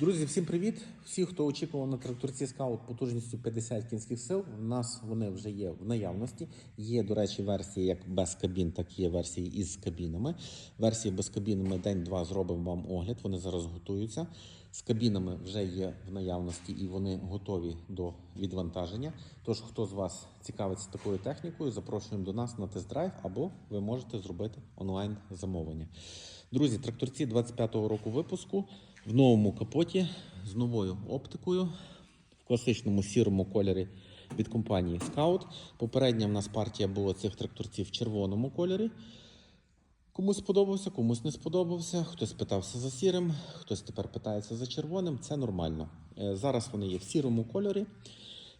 Друзі, всім привіт! Всі, хто очікував на тракторці скаут потужністю 50 кінських сил, у нас вони вже є в наявності. Є, до речі, версії як без кабін, так і є версії із кабінами. Версії без кабін ми день-два зробимо вам огляд. Вони зараз готуються. З кабінами вже є в наявності і вони готові до відвантаження. Тож, хто з вас цікавиться такою технікою, запрошуємо до нас на тест-драйв або ви можете зробити онлайн замовлення. Друзі, тракторці 25-го року випуску в новому капоті з новою оптикою в класичному сірому кольорі від компанії Scout. Попередня в нас партія була цих тракторців в червоному кольорі. Комусь сподобався, комусь не сподобався. Хтось питався за сірим, хтось тепер питається за червоним. Це нормально. Е, Зараз вони є в сірому кольорі.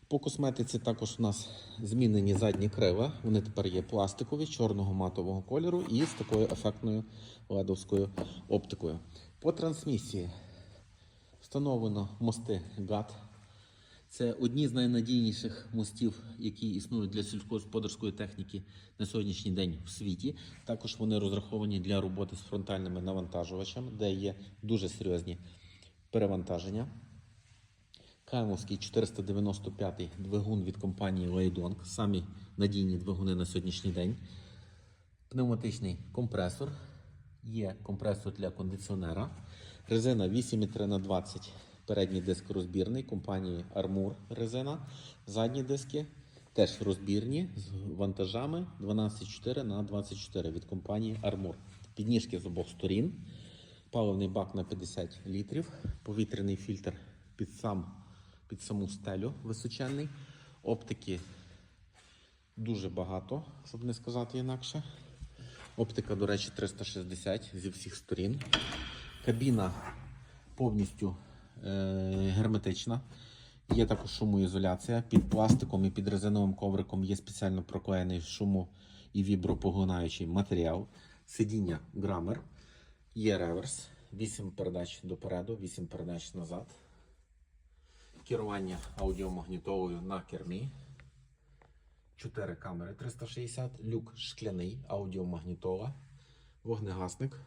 По косметиці також у нас змінені задні крила. Вони тепер є пластикові, чорного матового кольору і з такою ефектною ледовською оптикою. По трансмісії встановлено мости GAT. Це одні з найнадійніших мостів, які існують для сільськогосподарської техніки на сьогоднішній день в світі. Також вони розраховані для роботи з фронтальними навантажувачами, де є дуже серйозні перевантаження. Каймовський 495-й двигун від компанії Лейдонг. Самі надійні двигуни на сьогоднішній день. Пневматичний компресор. Є компресор для кондиціонера. Резина 8,3 на 20 Передній диск розбірний компанії Armour резина. Задні диски теж розбірні з вантажами 12,4 на 24 від компанії Armour. Підніжки з обох сторін. Паливний бак на 50 літрів. Повітряний фільтр під сам під саму стелю височенний. Оптики дуже багато, щоб не сказати інакше. Оптика, до речі, 360 зі всіх сторін. Кабіна повністю е- герметична. Є також шумоізоляція. Під пластиком і під резиновим ковриком є спеціально проклеєний шуму і вібропоглинаючий матеріал. Сидіння грамер. Є реверс. 8 передач допереду, 8 передач назад. Керування аудіомагнітолою на кермі. 4 камери 360, люк шкляний, аудіомагнітола, вогнегасник,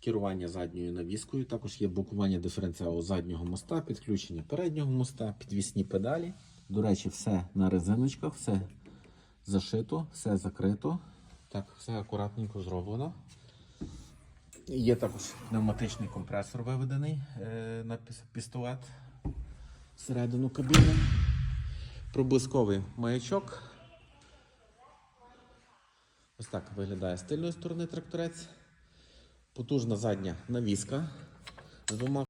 керування задньою навіскою. Також є блокування диференціалу заднього моста, підключення переднього моста, підвісні педалі. До речі, все на резиночках, все зашито, все закрито. Так, все акуратненько зроблено. Є також пневматичний компресор виведений е, на пістолет всередину кабіни. Проблисковий маячок. Ось так виглядає з тильної сторони тракторець. Потужна задня навіска з двома